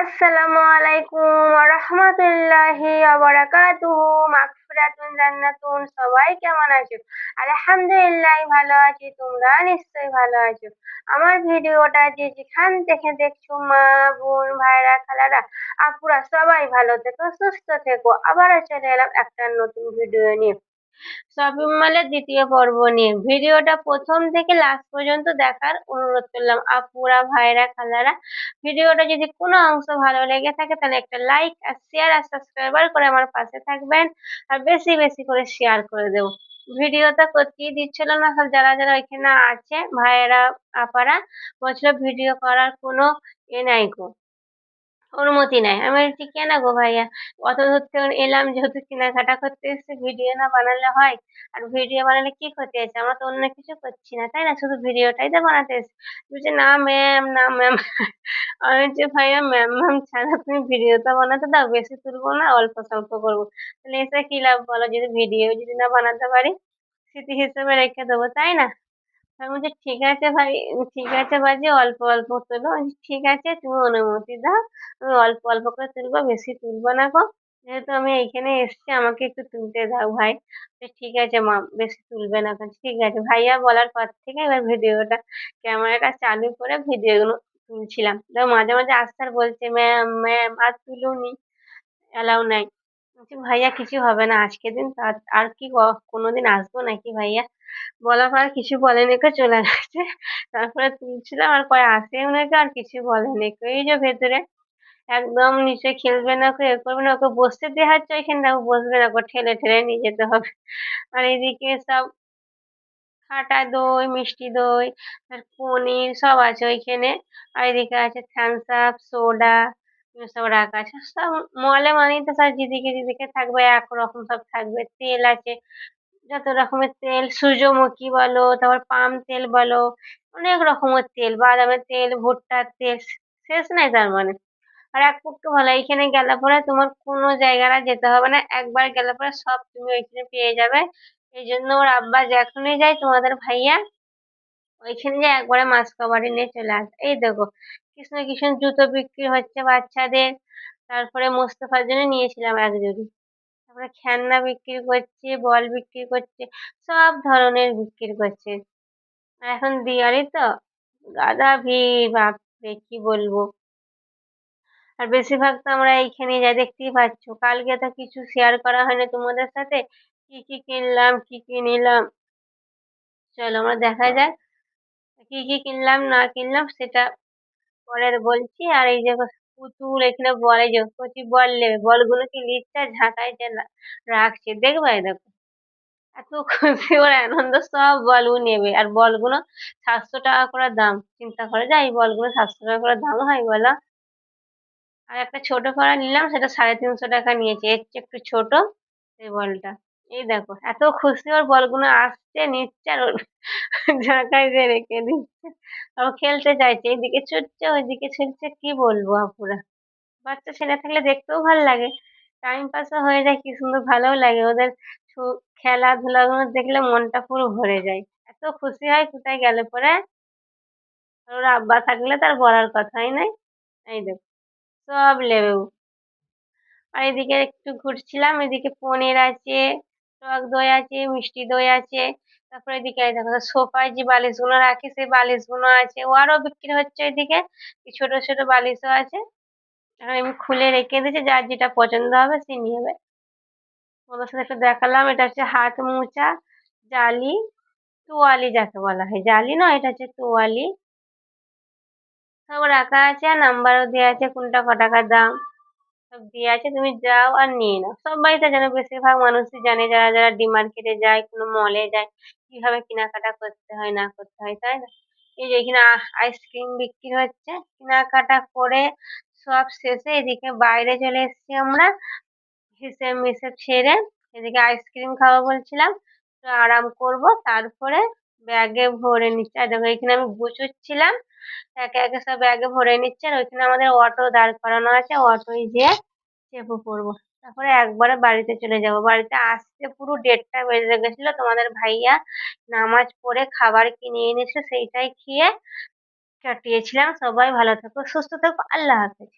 আসসালামু আলাইকুম রহমতুল্লাহি বারাকাতুহু মাগফিরাতুন জান্নাতুন সবাই কেমন আছো আলহামদুলিল্লাহ ভালো আছি। তোমরা নিশ্চয়ই ভালো আছো। আমার ভিডিওটা যে যেখান থেকে দেখছ, মা, বোন, ভাইরা, খালারা, আপুরা, সবাই ভালো থেকো, সুস্থ থেকো। আবারও চলে এলাম একটা নতুন ভিডিও নিয়ে। শপিং মলের দ্বিতীয় পর্ব নিয়ে। ভিডিওটা প্রথম থেকে লাস্ট পর্যন্ত দেখার অনুরোধ করলাম। আপুরা, ভাইরা, খালারা, ভিডিওটা যদি কোনো অংশ ভালো লেগে থাকে, তাহলে একটা লাইক আর শেয়ার আর সাবস্ক্রাইবার করে আমার পাশে থাকবেন আর বেশি বেশি করে শেয়ার করে দেবো। ভিডিওটা করতেই দিচ্ছিল না, সব যারা যারা ওইখানে আছে, ভাইয়েরা, আপারা, বলছিল ভিডিও করার কোনো এ নাই গো। অনুমতি নেয় আমি বলছি কেন গো ভাইয়া? অত দূর থেকে এলাম যেহেতু কেনাকাটা করতে এসেছি, ভিডিও না বানালে হয়? আর ভিডিও বানালে কি ক্ষতি আছে আমরা তো অন্য কিছু করছি না, তাই না? শুধু ভিডিওটাই তো বানাতে এসেছি। বলছে, না ম্যাম না ম্যাম আমি বলছি, ভাইয়া ম্যাম ম্যাম ছাড়া তুমি ভিডিওটা বানাতে দাও, বেশি তুলবো না, অল্প স্বল্প করব। তাহলে এসে কি লাভ বলো, যদি ভিডিও যদি না বানাতে পারি, স্মৃতি হিসেবে রেখে দেবো, তাই না? আমি বলছি, ঠিক আছে ভাই, ঠিক আছে বাজি অল্প অল্প তোলো। ঠিক আছে, তুমি অনুমতি দাও, আমি অল্প অল্প করে তুলবো, বেশি তুলবো না গো। যেহেতু আমি এইখানে এসছি, আমাকে একটু তুলতে দাও ভাই। ঠিক আছে মা, বেশি তুলবে না ঠিক আছে ভাইয়া, বলার পর থেকে এবার ভিডিওটা, ক্যামেরাটা চালু করে ভিডিওগুলো তুলছিলাম। তো মাঝে মাঝে আসতে বলছে, ম্যাম ম্যাম, আর তুলুনি, অ্যালাউ নাই। ভাইয়া, কিছু হবে না আজকের দিন আর কি কোনোদিন আসব নাকি ভাইয়া? বলার পর কিছু বলেনি কেউ চলে গেছে তারপরে তুলছিলাম আর কয় আসেও নাকি আর কিছু বলে বলেনি এই যে ভেতরে। একদম নিচে খেলবে না কেউ এ করবে না, ওকে বসতে দেওয়া হচ্ছে ওইখানে দেখো বসবে না, ওকে ঠেলে ঠেলে নিয়ে যেতে হবে। আর এদিকে সব খাটা দই, মিষ্টি দই, আর পনির সব আছে ওইখানে। আর এদিকে আছে থামস আপ, সোডা সব রাখা আছে। সব মলে মানেই তো সব যেদিকে যেদিকে থাকবে, একরকম সব থাকবে। তেল আছে, যত রকমের তেল, সূর্যমুখী বলো, তারপর পাম তেল বলো, অনেক রকমের তেল, বাদামের তেল, ভুট্টার তেল, শেষ নাই তার মানে। আর এক পক্ষে ভালো এইখানে গেলে পরে তোমার কোনো জায়গাটা যেতে হবে না। একবার গেলে পরে সব তুমি ওইখানে পেয়ে যাবে। এই জন্য ওর আব্বা যখনই যায় তোমাদের ভাইয়া, ওইখানে যে একবারে মাছ কবারি নিয়ে চলে আসে এই দেখো কৃষ্ণ কৃষ্ণ জুতো বিক্রি হচ্ছে বাচ্চাদের। তারপরে মোস্তফার জন্য নিয়েছিলাম এক জোড়ি। তারপরে খেলনা বিক্রি করছে, বল বিক্রি করছে, সব ধরনের বিক্রি করছে। এখন দিওয়ালি তো? গাদা ভিড়, বাপরে, কি বলব? আর বেশিরভাগ তো আমরা এইখানে যাই, দেখতেই পাচ্ছ। কালকে তো কিছু শেয়ার করা হয়নি তোমাদের সাথে। কি কি কিনলাম, কি কি নিলাম? চলো আমরা দেখা যাক। কি কি কিনলাম, না কিনলাম, সেটা পরে বলছি, আর এই যে পুতুল এখানে বলে যে, কচি বল নেবে বলগুলোকে লিখছে আর ঝাঁকায় যে রাখছে, দেখবে দেখো। এত খুশি, ওর আনন্দ, সব বলও নেবে, আর বলগুলো সাতশো টাকা করে দাম, চিন্তা করে যায় এই বলগুলো সাতশো টাকা করে দাম হয় বলো? আর একটা ছোট কড়া নিলাম, সেটা সাড়ে তিনশো টাকা নিয়েছে, এর চেয়ে একটু ছোট সেই বলটা। এই দেখো, এত খুশি ওর বলগুলো আসছে নিচ্ছে আর ঝাঁকায় দিয়ে রেখে দিচ্ছে। ও খেলতে চাইছে, এইদিকে ছুটছে, ওইদিকে ছুটছে, কি বলব আপুরা? বাচ্চা ছেলে থাকলে দেখতেও ভালো লাগে। টাইম পাসও হয়ে যায়, কি সুন্দর ভালোও লাগে। ওদের খেলাধুলাগুলো দেখলে মনটা পুরো ভরে যায়। এত খুশি হয়, কোথায় গেলে পরে? ওর আব্বা থাকলে তার বলার কথাই নাই। এই দেখো, সব লেবু আর এদিকে একটু ঘুরছিলাম, এদিকে পনির আছে টক দই আছে, মিষ্টি দই আছে, তারপরে এদিকে দেখো, সোফায় যে বালিশগুলো রাখে, সেই বালিশগুলো আছে। ও আরও বিক্রি হচ্ছে এদিকে ছোট ছোট বালিশও আছে। আমি খুলে রেখে দিয়েছি, যার যেটা পছন্দ হবে সে নেবে। ওদের সাথে একটু দেখালাম, এটা হচ্ছে হাত মোছা জালি, তোয়ালি যাকে বলা হয়। জালি নয়, এটা হচ্ছে তোয়ালি। সব রাখা আছে, আর নাম্বারও দেওয়া আছে, কোনটা ক টাকা দাম। সব দেওয়া আছে তুমি যাও আর নিয়ে নাও। সবাই তো জানে বেশিরভাগ মানুষই জানে, যারা যারা ডি মার্কেটে যায়, কোনো মলে যায়, কীভাবে কেনাকাটা করতে হয়, না করতে হয়, তাই না? এই যে এখানে আইসক্রিম বিক্রি হচ্ছে, কেনাকাটা করে সব শেষে এদিকে বাইরে চলে এসেছি আমরা, হিসেব মিসেব ছেড়ে এদিকে আইসক্রিম খাব বলছিলাম আরাম করব, তারপরে ব্যাগে ভরে নিচ্ছি। আর দেখো এখানে আমি গুছোচ্ছিলাম একে একে সব ব্যাগে ভরে নিচ্ছে আর ওইখানে আমাদের অটো দাঁড় করানো আছে অটোয় গিয়ে চেপে পড়ব। তারপরে একবারে বাড়িতে চলে যাব। বাড়িতে আসতে পুরো দেড়টা বেজে গেছিল, তোমাদের ভাইয়া নামাজ পড়ে খাবার কিনে এনেছে, সেইটাই খেয়ে কাটিয়েছিলাম সবাই ভালো থাকো, সুস্থ থাকো, আল্লাহ হাফেজ।